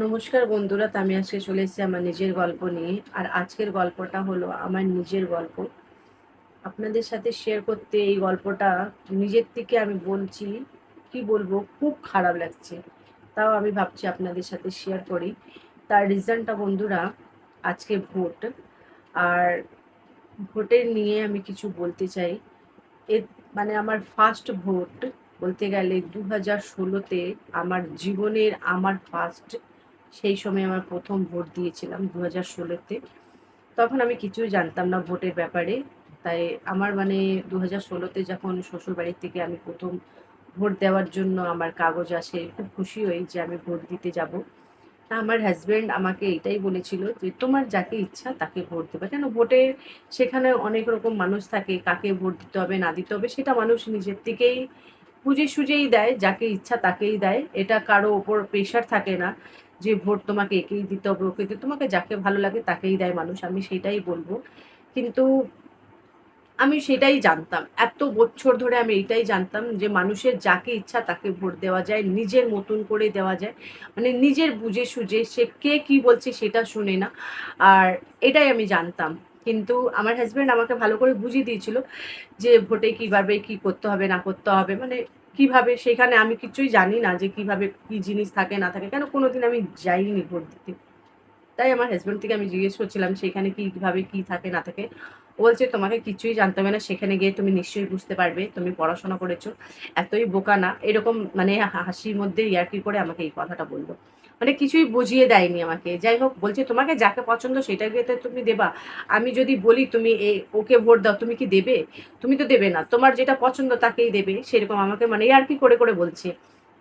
নমস্কার বন্ধুরা আমি আজকে চলে এসেছি আমার নিজের গল্প নিয়ে। আর আজকের গল্পটা হলো আমার নিজের গল্প। আপনাদের সাথে শেয়ার করতে এই গল্পটা নিজের থেকে আমি বলছি, কি বলব, খুব খারাপ লাগছে। তাও আমি ভাবছি আপনাদের সাথে শেয়ার করি। তার রিজনটা বন্ধুরা, আজকে ভোট। আর ভোটের নিয়ে আমি কিছু বলতে চাই। এ মানে আমার ফার্স্ট ভোট বলতে গেলে দু হাজার ষোলোতে আমার জীবনের আমার ফার্স্ট সেই সময় আমার প্রথম ভোট দিয়েছিলাম দু হাজার ষোলোতে। তখন আমি কিছুই জানতাম না ভোটের ব্যাপারে। তাই আমার মানে দু হাজার ষোলোতে যখন শ্বশুরবাড়ির থেকে আমি প্রথম ভোট দেওয়ার জন্য আমার কাগজ আসে, খুব খুশি হই যে আমি ভোট দিতে যাব। তা আমার হাজব্যান্ড আমাকে এটাই বলেছিল যে, তোমার যাকে ইচ্ছা তাকে ভোট দেবে। কেন? ভোটে সেখানে অনেক রকম মানুষ থাকে, কাকে ভোট দিতে হবে, না দিতে হবে, সেটা মানুষ নিজের থেকেই বুঝে সুঝেই দেয়, যাকে ইচ্ছা তাকেই দেয়। এটা কারও ওপর প্রেশার থাকে না। যে ভোট তোমাকে একেই দিতে হবে, ওকে দিতে তোমাকে যাকে ভালো লাগে তাকেই দেয় মানুষ, আমি সেটাই বলব। কিন্তু আমি সেটাই জানতাম। এত বছর ধরে আমি এটাই জানতাম যে মানুষের যাকে ইচ্ছা তাকে ভোট দেওয়া যায়, নিজের মতন করে দেওয়া যায়। মানে নিজের বুঝে সুঝে সে কে কি বলছে সেটা শুনে না। আর এটাই আমি জানতাম। কিন্তু আমার হাজব্যান্ড আমাকে ভালো করে বুঝিয়ে দিয়েছিল যে ভোটে কীভাবে কি করতে হবে, না করতে হবে। মানে কীভাবে সেখানে আমি কিছুই জানি না যে কীভাবে কি জিনিস থাকে, না থাকে। কেন কোনোদিন আমি যাইনি ভোট দিতে। তাই আমার হাজব্যান্ড থেকে আমি জিজ্ঞেস করছিলাম সেখানে কীভাবে কি থাকে, না থাকে। বলছে, তোমাকে কিছুই জানতে হবে না, সেখানে গিয়ে তুমি নিশ্চয়ই বুঝতে পারবে, তুমি পড়াশোনা করেছ। এতই বোকা না, এরকম মানে হাসির মধ্যে ইয়ার্কি করে আমাকে এই কথাটা বলল। মানে কিছুই বুঝিয়ে দেয়নি আমাকে। যাই হোক, বলছে, তোমাকে যাকে পছন্দ সেটাকে তো তুমি দেবা। আমি যদি বলি তুমি এ, ওকে ভোট দাও, তুমি কি দেবে? তুমি তো দেবে না। তোমার যেটা পছন্দ তাকেই দেবে। সেরকম আমাকে মানে আর কি করে করে বলছে।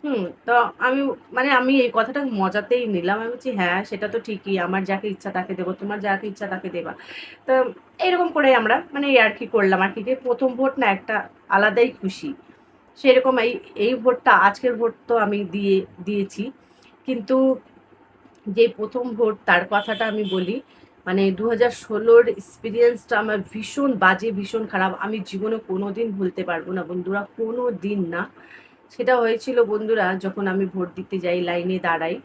হুম, তো আমি মানে আমি এই কথাটা মজাতেই নিলাম। আমি বলছি হ্যাঁ সেটা তো ঠিকই। আমার যাকে ইচ্ছা তাকে দেবো, তোমার যাকে ইচ্ছা তাকে দেবা। তো এরকম করে আমরা মানে আর কি করলাম আর কি। যে প্রথম ভোট না একটা আলাদাই খুশি। সেরকম এই এই ভোটটা, আজকের ভোট তো আমি দিয়ে, দিয়েছি। কিন্তু যে প্রথম ভোট, তার কথাটা আমি বলি মানে দু হাজার ষোলোর এক্সপিরিয়েন্সটা আমার ভীষণ বাজে, ভীষণ খারাপ। আমি জীবনে কোনো দিন ভুলতে পারব না। বন্ধুরা কোনো দিন না। সেটা হয়েছিল বন্ধুরা যখন আমি ভোট দিতে যাই, লাইনে দাঁড়াই।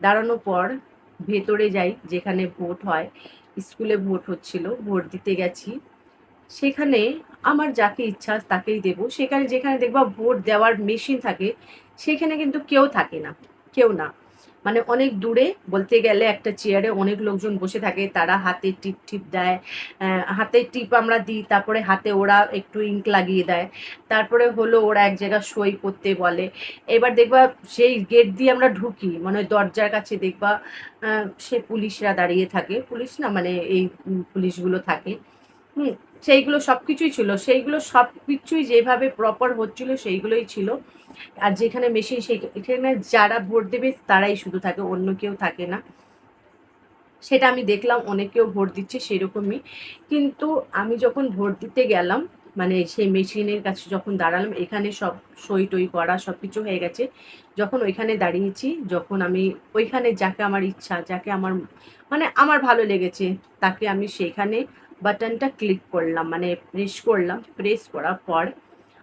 দাঁড়ানোর পর ভেতরে যাই, যেখানে ভোট হয়, স্কুলে ভোট হচ্ছিল, ভোট দিতে গেছি। সেখানে আমার যাকে ইচ্ছা তাকেই দেব। সেখানে যেখানে দেখবা ভোট দেওয়ার মেশিন থাকে, সেখানে কিন্তু কেউ থাকে না, কেউ না। মানে অনেক দূরে বলতে গেলে একটা চেয়ারে অনেক লোকজন বসে থাকে, তারা হাতে টিপ টিপ দেয় হাতে টিপ আমরা দিই, তারপরে হাতে ওরা একটু ইঙ্ক লাগিয়ে দেয়, তারপরে হলো ওরা এক জায়গায় সই করতে বলে। এবার দেখবা সেই গেট দিয়ে আমরা ঢুকি মানে দরজার কাছে দেখবা সে পুলিশরা দাঁড়িয়ে থাকে। পুলিশ না মানে এই পুলিশগুলো থাকে। হুম, সেইগুলো সব কিছুই ছিল। সেইগুলো সব কিছুই যেভাবে প্রপার হচ্ছিল, সেইগুলোই ছিল। আর যেখানে মেশিন সেখানে যারা ভোট দেবে তারাই শুধু থাকে, অন্য কেউ থাকে না। সেটা আমি দেখলাম অনেকেও ভোট দিচ্ছে সেরকমই। কিন্তু আমি যখন ভোট দিতে গেলাম মানে সেই মেশিনের কাছে যখন দাঁড়ালাম, এখানে সব সই টই করা সব কিছু হয়ে গেছে। যখন ওইখানে দাঁড়িয়েছি, যখন আমি ওইখানে যাকে আমার ইচ্ছা, যাকে আমার মানে আমার ভালো লেগেছে, তাকে আমি সেইখানে বাটনটা ক্লিক করলাম মানে প্রেস করলাম। প্রেস করার পর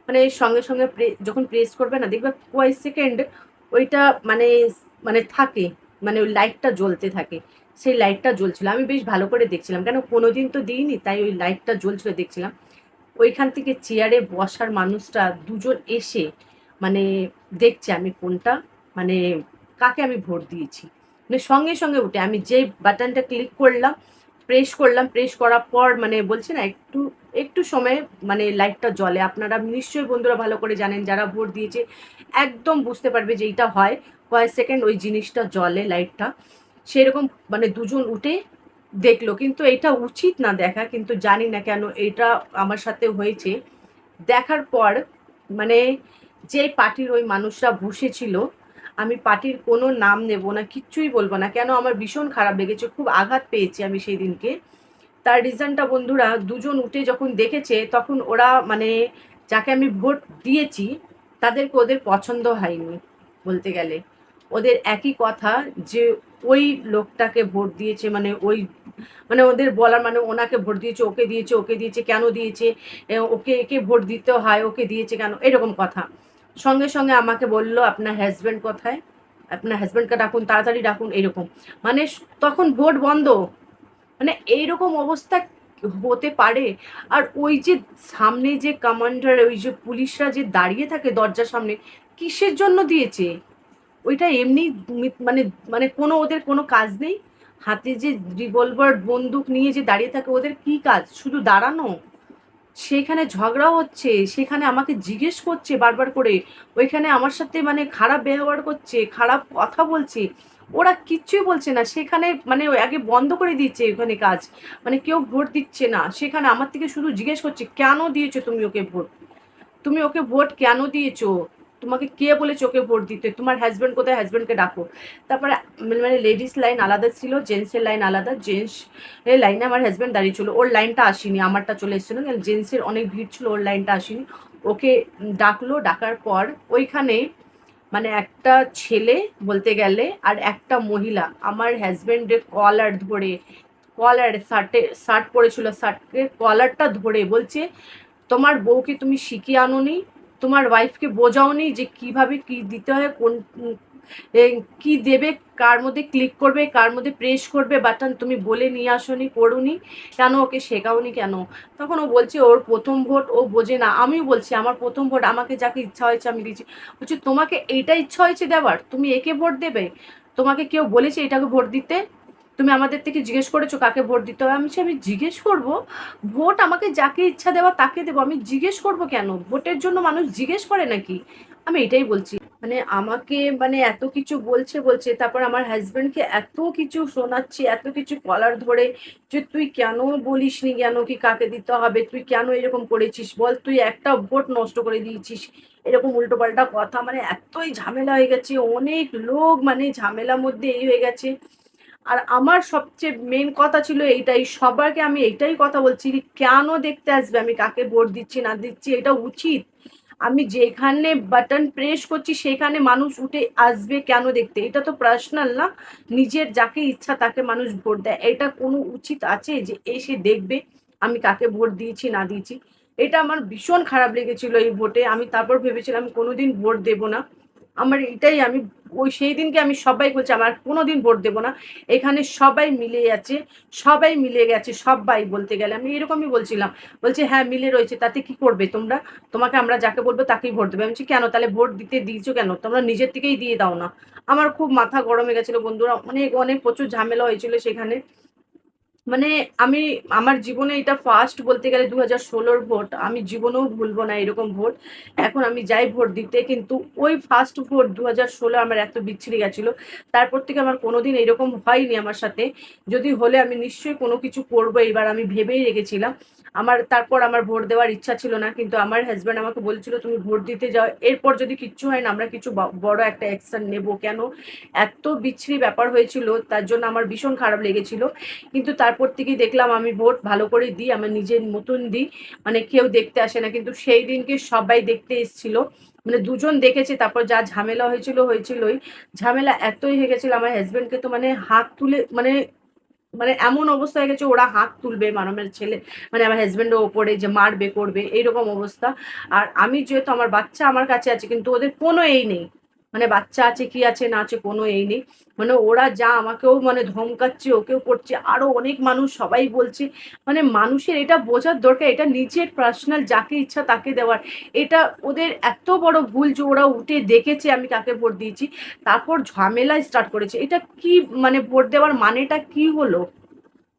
মানে সঙ্গে সঙ্গে যখন প্রেস করবে না, দেখবে কয় সেকেন্ড ওইটা মানে মানে থাকে মানে ওই লাইটটা জ্বলতে থাকে। সেই লাইটটা জ্বলছিল। আমি বেশ ভালো করে দেখছিলাম। কেন কোনো দিন তো দিইনি, তাই ওই লাইটটা জ্বলছিল দেখছিলাম। ওইখান থেকে চেয়ারে বসার মানুষটা দুজন এসে মানে দেখছে আমি কোনটা মানে কাকে আমি ভোট দিয়েছি। মানে সঙ্গে সঙ্গে উঠে আমি যে বাটনটা ক্লিক করলাম প্রেস করলাম প্রেস করার পর মানে বলছি না, একটু একটু সময় মানে লাইটটা জ্বলে। আপনারা নিশ্চয়ই বন্ধুরা ভালো করে জানেন, যারা ভোট দিয়েছে, একদম বুঝতে পারবে যে এইটা হয়। কয়েক সেকেন্ড ওই জিনিসটা জ্বলে লাইটটা সেরকম মানে দুজন উঠে দেখল, কিন্তু এটা উচিত না দেখা, কিন্তু জানি না কেন এটা আমার সাথে হয়েছে। দেখার পর মানে যে পার্টির ওই মানুষরা বসেছিল আমি পার্টির কোনো নাম নেব না, কিচ্ছুই বলব না। কেন? আমার ভীষণ খারাপ লেগেছে, খুব আঘাত পেয়েছি আমি সেই দিনকে। তার রিজনটা বন্ধুরা, দুজন উঠে যখন দেখেছে, তখন ওরা মানে যাকে আমি ভোট দিয়েছি, তাদেরকে ওদের পছন্দ হয়নি বলতে গেলে। ওদের একই কথা যে ওই লোকটাকে ভোট দিয়েছে মানে ওই মানে ওদের বলার মানে ওনাকে ভোট দিয়েছে, ওকে দিয়েছে ওকে দিয়েছে, কেন দিয়েছে ওকে, একে ভোট দিতে হয়, ওকে দিয়েছে কেন, এরকম কথা। সঙ্গে সঙ্গে আমাকে বলল, আপনার হাজব্যান্ড কোথায়? আপনার হাজব্যান্ডকে ডাকুন, তাড়াতাড়ি ডাকুন, এরকম। মানে তখন ভোট বন্ধ। মানে এইরকম অবস্থা হতে পারে। আর ওই যে সামনে যে কমান্ডার ওই যে পুলিশরা যে দাঁড়িয়ে থাকে দরজার সামনে, কিসের জন্য দিয়েছে? ওইটা এমনি মানে মানে কোনো ওদের কোনো কাজ নেই? হাতে যে রিভলভার বন্দুক নিয়ে যে দাঁড়িয়ে থাকে, ওদের কি কাজ? শুধু দাঁড়ানো? সেখানে ঝগড়া হচ্ছে, সেখানে আমাকে জিজ্ঞেস করছে বারবার করে, ওইখানে আমার সাথে মানে খারাপ ব্যবহার করছে, খারাপ কথা বলছে, ওরা কিচ্ছুই বলছে না, সেখানে মানে আগে বন্ধ করে দিচ্ছে ওখানে কাজ মানে কেউ ভোট দিচ্ছে না, সেখানে আমার থেকে শুধু জিজ্ঞেস করছে, কেন দিয়েছ তুমি ওকে ভোট? তুমি ওকে ভোট কেন দিয়েছ? তোমাকে কে বলে চোখে ভোট দিতে? তোমার হাজব্যান্ড কোথায়? হাজব্যান্ডকে ডাকো। তারপরে মানে লেডিস লাইন আলাদা ছিল জেন্টসের লাইন আলাদা। জেন্টস এর লাইনে আমার হাজব্যান্ড দাঁড়িয়ে ছিল। ওর লাইনটা আসেনি, আমারটা চলে এসেছিল। জেন্টসের অনেক ভিড় ছিল, ওর লাইনটা আসেনি। ওকে ডাকলো, ডাকার পর ওইখানে মানে একটা ছেলে বলতে গেলে আর একটা মহিলা। আমার হাজব্যান্ডের কলার ধরে কলার শার্টে শার্ট পরেছিল শার্টের কলারটা ধরে বলছে, তোমার বউকে তুমি শিখিয়ে আনোনি তোমার ওয়াইফকে বোঝাওনি যে কীভাবে কি দিতে হয়, কোন কি দেবে, কার মধ্যে ক্লিক করবে, কার মধ্যে প্রেস করবে বাটন তুমি বলে নিয়ে আসনি, করুনি, কেন ওকে শেখাওনি কেন? তখন ও বলছে, ওর প্রথম ভোট ও বোঝে না। আমিও বলছি, আমার প্রথম ভোট আমাকে যাকে ইচ্ছা হয়েছে আমি দিচ্ছি বলছি, তোমাকে এইটা ইচ্ছা হয়েছে দেওয়ার তুমি একে ভোট দেবে? তোমাকে কেউ বলেছে এটাকে ভোট দিতে? তুমি আমাদের থেকে জিজ্ঞেস করেছ কাকে ভোট দিতে হবে আমি আমি জিজ্ঞেস করব। ভোট আমাকে যাকে ইচ্ছা দেওয়া তাকে দেবো। আমি জিজ্ঞেস করব কেন? ভোটের জন্য মানুষ জিজ্ঞেস করে নাকি? আমি এটাই বলছি। মানে আমাকে মানে এত কিছু বলছে বলছে, তারপর আমার হাজব্যান্ডকে এত কিছু শোনাচ্ছি, এত কিছু কলার ধরে যে, তুই কেন বলিস নি কেন কি কাকে দিতে হবে? তুই কেন এরকম করেছিস? বল, তুই একটা ভোট নষ্ট করে দিয়েছিস। এরকম উল্টো পাল্টা কথা। মানে এতই ঝামেলা হয়ে গেছে, অনেক লোক মানে ঝামেলার মধ্যে এই হয়ে গেছে। আর আমার সবচেয়ে মেন কথা ছিল এইটাই সবাইকে আমি এইটাই কথা বলছি কেন দেখতে আসবে? আমি কাকে ভোট দিচ্ছি, না দিচ্ছি, এটা উচিত। আমি যেখানে বাটন প্রেস করছি, সেখানে মানুষ উঠে আসবে কেন দেখতে? এটা তো পার্সোনাল না। নিজের যাকে ইচ্ছা তাকে মানুষ ভোট দেয়। এটা কোনো উচিত আছে যে এসে দেখবে আমি কাকে ভোট দিয়েছি, না দিয়েছি? এটা আমার ভীষণ খারাপ লেগেছিল এই ভোটে। আমি তারপর ভেবেছিলাম কোনোদিন ভোট দেব না। আমার এটাই আমি ওই সেই দিনকে আমি সবাই বলছি, আমার কোনো দিন ভোট দেবো না। এখানে সবাই মিলে যাচ্ছে সবাই মিলে গেছে, সবাই বলতে গেলে। আমি এরকমই বলছিলাম, বলছে হ্যাঁ মিলে রয়েছে, তাতে কি করবে তোমরা? তোমাকে আমরা যাকে বলব তাকেই ভোট দেবে। আমি বলছি, কেন? তাহলে ভোট দিতে দিয়েছ কেন? তোমরা নিজের থেকেই দিয়ে দাও না। আমার খুব মাথা গরমে গেছিল বন্ধুরা, অনেক অনেক প্রচুর ঝামেলা হয়েছিল সেখানে। মানে আমি, আমার জীবনে এটা ফার্স্ট বলতে গেলে দু হাজার ষোলোর ভোট, আমি জীবনেও ভুলবো না এরকম ভোট। এখন আমি যাই ভোট দিতে, কিন্তু ওই ফার্স্ট ভোট দু হাজার ষোলো আমার এত বিচ্ছিরি গেছিল। তারপর থেকে আমার কোনোদিন এরকম হয়নি আমার সাথে। যদি হলে আমি নিশ্চয়ই কোনো কিছু করব এবার আমি ভেবেই রেখেছিলাম। আমার, তারপর আমার ভোট দেওয়ার ইচ্ছা ছিল না, কিন্তু আমার হাজব্যান্ড আমাকে বলছিল, তুমি ভোট দিতে যাও। এরপর যদি কিচ্ছু হয় না, আমরা কিছু বড় একটা অ্যাকশন নেব। কেন? এত বিচ্ছিরি ব্যাপার হয়েছিল, তার জন্য আমার ভীষণ খারাপ লেগেছিল। কিন্তু তারপর থেকেই দেখলাম আমি ভোট ভালো করে দিই, আমার নিজের মতন দিই। মানে কেউ দেখতে আসে না, কিন্তু সেই দিনকে সবাই দেখতে এসেছিল। মানে দুজন দেখেছে, তারপর যা ঝামেলা হয়েছিল, হয়েছিলই। ঝামেলা এতই হয়ে গেছিল, আমার হাজব্যান্ডকে তো মানে হাত তুলে মানে মানে এমন অবস্থা হয়ে গেছে, ওরা হাত তুলবে মানবের ছেলে। মানে আমার হাজব্যান্ডের ওপরে যে মারবে, করবে, এইরকম অবস্থা। আর আমি যেহেতু আমার বাচ্চা আমার কাছে আছে, কিন্তু ওদের কোনো এই নেই। মানে বাচ্চা আছে, কি আছে, না আছে, কোনো এই নেই। মানে ওরা যা আমাকেও মানে ধমকাচ্ছে, ওকেও করছে। আরও অনেক মানুষ সবাই বলছে মানে মানুষের এটা বোঝার দরকার, এটা নিজের পার্সোনাল যাকে ইচ্ছা তাকে দেওয়ার। এটা ওদের এত বড় ভুল যে ওরা উঠে দেখেছে আমি কাকে ভোট দিয়েছি, তারপর ঝামেলা স্টার্ট করেছে। এটা কি মানে ভোট দেওয়ার মানেটা কি হলো?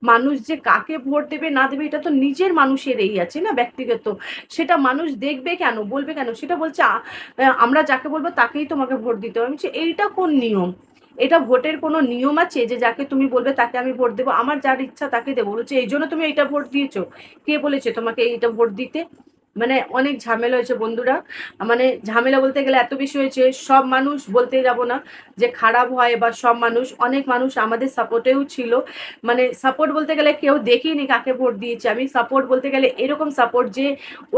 মানুষ যে কাকে ভোট দেবে না দেবে, এটা তো নিজের মানুষের এই আছে না ব্যক্তিগত। সেটা মানুষ দেখবে কেন, বলবে কেন? সেটা বলছে আমরা যাকে বলব তাকেই তোমাকে ভোট দিতে হবে। বলছি, এইটা কোন নিয়ম? এটা ভোটের কোনো নিয়ম আছে যে যাকে তুমি বলবে তাকে আমি ভোট দেবো? আমার যার ইচ্ছা তাকে দেবো। বলছে, এই জন্য তুমি এইটা ভোট দিয়েছ। কে বলেছে তোমাকে এইটা ভোট দিতে? মানে অনেক ঝামেলা হয়েছে বন্ধুরা। মানে ঝামেলা বলতে গেলে এত বেশি হয়েছে, সব মানুষ বলতে যাব না যে খারাপ হয় বা সব মানুষ, অনেক মানুষ আমাদের সাপোর্টেও ছিল। মানে সাপোর্ট বলতে গেলে কেউ দেখিনি কাকে ভোট দিয়েছে। আমি সাপোর্ট বলতে গেলে এরকম সাপোর্ট যে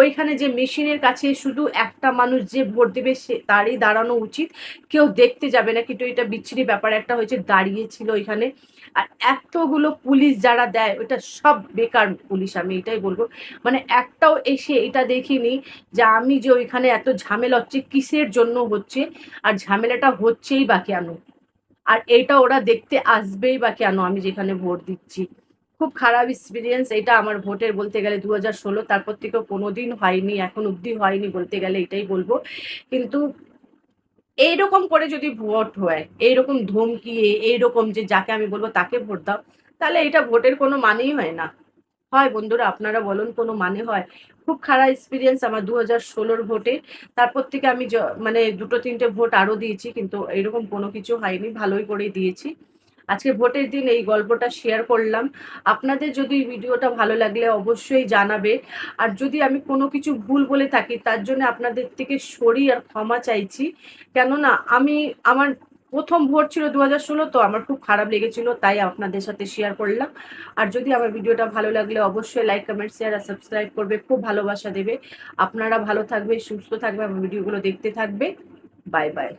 ওইখানে যে মেশিনের কাছে শুধু একটা মানুষ যে ভোট দেবে সে তারই দাঁড়ানো উচিত। কেউ দেখতে যাবে না, কিন্তু এটা বিচ্ছিরি ব্যাপার একটা হয়েছে দাঁড়িয়েছিল ওইখানে। আর এতগুলো পুলিশ যারা দেয় ওটা সব বেকার পুলিশ, আমি এটাই বলব। মানে একটাও এসে এটা দেখিনি যে আমি যে ওইখানে এত ঝামেলা হচ্ছে, কিসের জন্য হচ্ছে? আর ঝামেলাটা হচ্ছেই বা কেন? আর এটা ওরা দেখতে আসবেই বা কেন আমি যেখানে ভোট দিচ্ছি? খুব খারাপ এক্সপিরিয়েন্স এটা আমার ভোটের বলতে গেলে দু হাজার ষোলো, তারপর থেকেও কোনোদিন হয়নি, এখন অবধি হয়নি বলতে গেলে এটাই বলব। কিন্তু এইরকম করে যদি ভোট হয়, এইরকম ধমকিয়ে এইরকম যে যাকে আমি বলব তাকে ভোট দাও, তাহলে এটা ভোটের কোনো মানেই হয় না। হয় বন্ধুরা, আপনারা বলুন কোনো মানে হয়? খুব খারাপ এক্সপিরিয়েন্স আমার দু হাজার ষোলোর ভোটে। তারপর থেকে আমি মানে দুটো তিনটে ভোট আরও দিয়েছি, কিন্তু এরকম কোনো কিছু হয়নি, ভালোই করেই দিয়েছি। আজকে ভোটের দিন এই গল্পটা শেয়ার করলাম। আপনাদের যদি ভিডিওটা ভালো লাগলে অবশ্যই জানাবে। আর যদি আমি কোনো কিছু ভুল বলে থাকি, তার জন্য আপনাদের থেকে সরি আর ক্ষমা চাইছি। কেননা আমি, আমার প্রথম ভোট ছিল দু হাজার ষোলো, তো আমার খুব খারাপ লেগেছিল, তাই আপনাদের সাথে শেয়ার করলাম। আর যদি আমার ভিডিওটা ভালো লাগলে অবশ্যই লাইক কমেন্ট শেয়ার আর সাবস্ক্রাইব করবে, খুব ভালোবাসা দেবে। আপনারা ভালো থাকবে, সুস্থ থাকবে, আমার ভিডিওগুলো দেখতে থাকবে। Bye bye